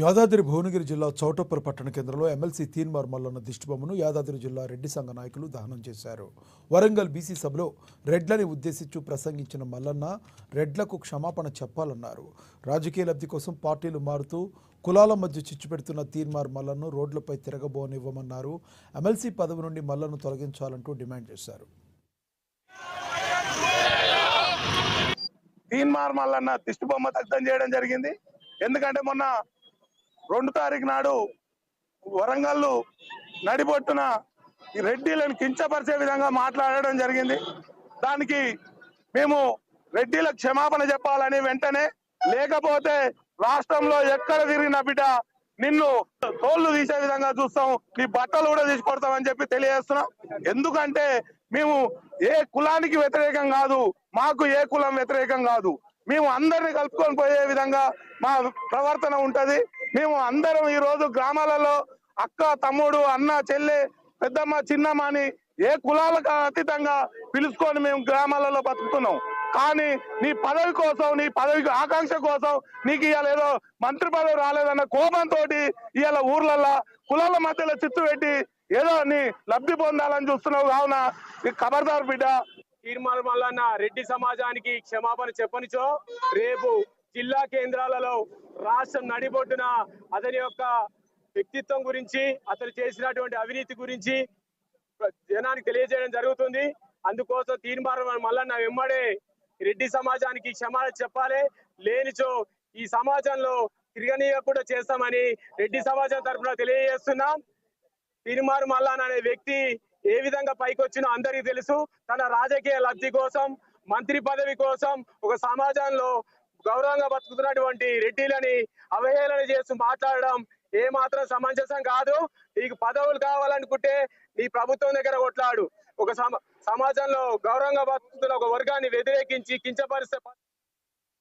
యాదాద్రి భువనగిరి జిల్లా చౌటప్పల్ పట్టణ కేంద్రంలో ఎమ్మెల్సీ తీన్మార్ మల్లన్న దిష్టిబొమ్మను యాదాద్రి జిల్లా రెడ్డి సంఘ నాయకులు దహనం చేశారు. వరంగల్ బీసీ సభలో రెడ్లని ఉద్దేశించి ప్రసంగించిన మల్లన్న రెడ్లకు క్షమాపణ చెప్పాలన్నారు. రాజకీయ లబ్ధి కోసం పార్టీలు మారుతూ కులాల మధ్య చిచ్చు పెడుతున్న తీన్మార్ మల్లన్ను రోడ్లపై తిరగబోనివ్వమన్నారు. ఎమ్మెల్సీ పదవి నుండి మల్లను తొలగించాలంటూ డిమాండ్ చేశారు. తీన్మార్ మల్లన్న దిష్టిబొమ్మ దగ్ధం చేయడం జరిగింది. ఎందుకంటే మొన్న రెండు తారీఖు నాడు వరంగల్ నడిబొట్టున ఈ రెడ్డిలను కించపరిచే విధంగా మాట్లాడడం జరిగింది. దానికి మేము రెడ్డిలకు క్షమాపణ చెప్పాలని వెంటనే లేకపోతే రాష్ట్రంలో ఎక్కడ తిరిగిన బిడ్డ నిన్ను తోళ్ళు తీసే విధంగా చూస్తాం నీ బట్టలు కూడా తీసి కొడతామని చెప్పి తెలియజేస్తున్నాం. ఎందుకంటే మేము ఏ కులానికి వ్యతిరేకం కాదు మాకు ఏ కులం వ్యతిరేకం కాదు. మేము అందరిని కలుపుకొని పోయే విధంగా మా ప్రవర్తన ఉంటది. మేము అందరం ఈ రోజు గ్రామాలలో అక్క తమ్ముడు అన్న చెల్లె పెద్దమ్మ చిన్నమ్మ అని ఏ కులాలకు అతీతంగా పిలుచుకొని మేము గ్రామాలలో బతుకుతున్నాం. కానీ నీ పదవి కోసం నీ పదవికి ఆకాంక్ష కోసం నీకు ఇవాళ ఏదో మంత్రి పదవి రాలేదన్న కోపంతో ఇవాళ ఊర్లల్లో కులాల మధ్యలో చిత్తు పెట్టి ఏదో నీ లబ్ధి పొందాలని చూస్తున్నావు కావున ఈ ఖబర్దార్ బిడ్డ. తీర్మాన మల్లన్న రెడ్డి సమాజానికి క్షమాపణ చెప్పనిచో రేపు జిల్లా కేంద్రాలలో రాష్ట్రం నడిబొడ్డున అతని యొక్క వ్యక్తిత్వం గురించి అతను చేసినటువంటి అవినీతి గురించి జనానికి తెలియజేయడం జరుగుతుంది. అందుకోసం తీర్మానం మల్లన్న వెంబడే రెడ్డి సమాజానికి క్షమాపణ చెప్పాలి. లేనిచో ఈ సమాజంలో తిరగనీయకుండా చేస్తామని రెడ్డి సమాజం తరఫున తెలియజేస్తున్నాం. తిరుమారు మల్లాన్ అనే వ్యక్తి ఏ విధంగా పైకొచ్చినో అందరికీ తెలుసు. తన రాజకీయ లబ్ధి కోసం మంత్రి పదవి కోసం ఒక సమాజంలో గౌరవంగా బతుకుతున్నటువంటి రెడ్డిలని అవహేళన చేస్తూ మాట్లాడడం ఏ మాత్రం సమంజసం కాదు. నీకు పదవులు కావాలనుకుంటే నీ ప్రభుత్వం దగ్గర కొట్లాడు. ఒక సమాజంలో గౌరవంగా బతుకుతున్న ఒక వర్గాన్ని వ్యతిరేకించి కించపరిస్తే